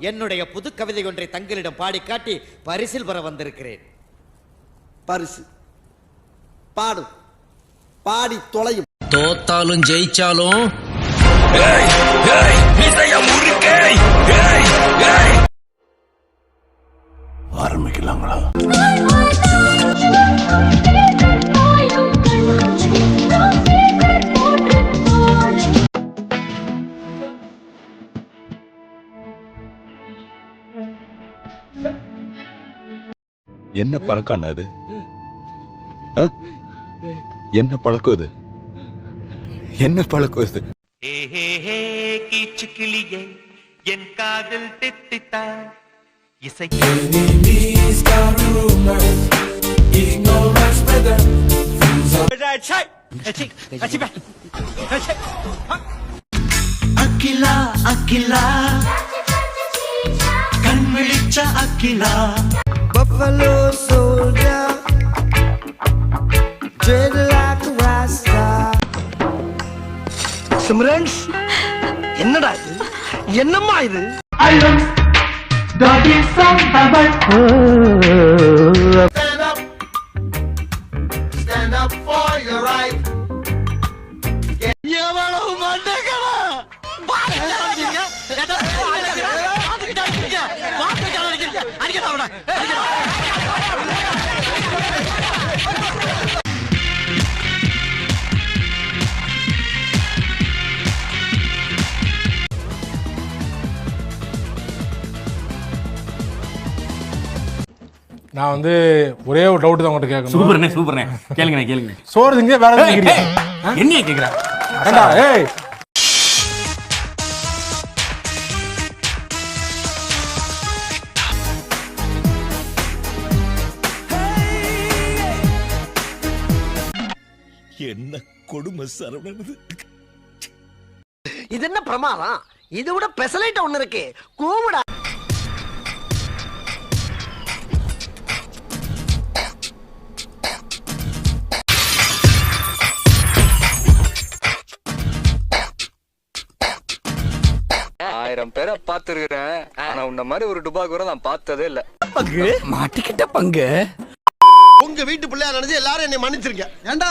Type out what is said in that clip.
என்னுடைய புது கவிதை ஒன்றை தங்களிடம் பாடி காட்டி பரிசில் பெற வந்திருக்கிறேன். பரிசு. பாடும். பாடி தொலையும். தோத்தாலும் ஜெயிச்சாலும் ஆரம்பிக்கலாங்களா என்ன பழக்கம் அது? என்ன பழக்கம் இது? என்ன பழக்கம் இது? ஏஹே கீச்சு கிளியே என் காதில் தித்தித்தாய். இசை அகிலா அகிலா. கண் விழிச்ச அகிலா. சிம்ரன்ஸ் என்னடா இது என்னம்மா இது நான் வந்து ஒரே ஒரு டவுட் தான் உங்கள்கிட்ட கேட்கணும். சூப்பர்ண்ணே சூப்பர்ண்ணே. கேளுங்கண்ணே கேளுங்க சோறு திங்க வேற கேக்குறா? ஏண்டா ஏய் என்ன கொடுமை சரவணன் இது என்ன பிரமாதம்? இது விட பெசலைட் ஒண்ணு இருக்கு. கூவுடா. ஆயிரம் பேரை பார்த்துருக்கிறேன். ஆனா உன்ன மாதிரி ஒரு டுபாக்கூரை நான் பார்த்ததே இல்ல. மாட்டிக்கிட்ட பங்கு? உங்க வீட்டு பிள்ளையா நினைச்சு எல்லாரும் என்னை மன்னிச்சிருங்க. ஏண்டா?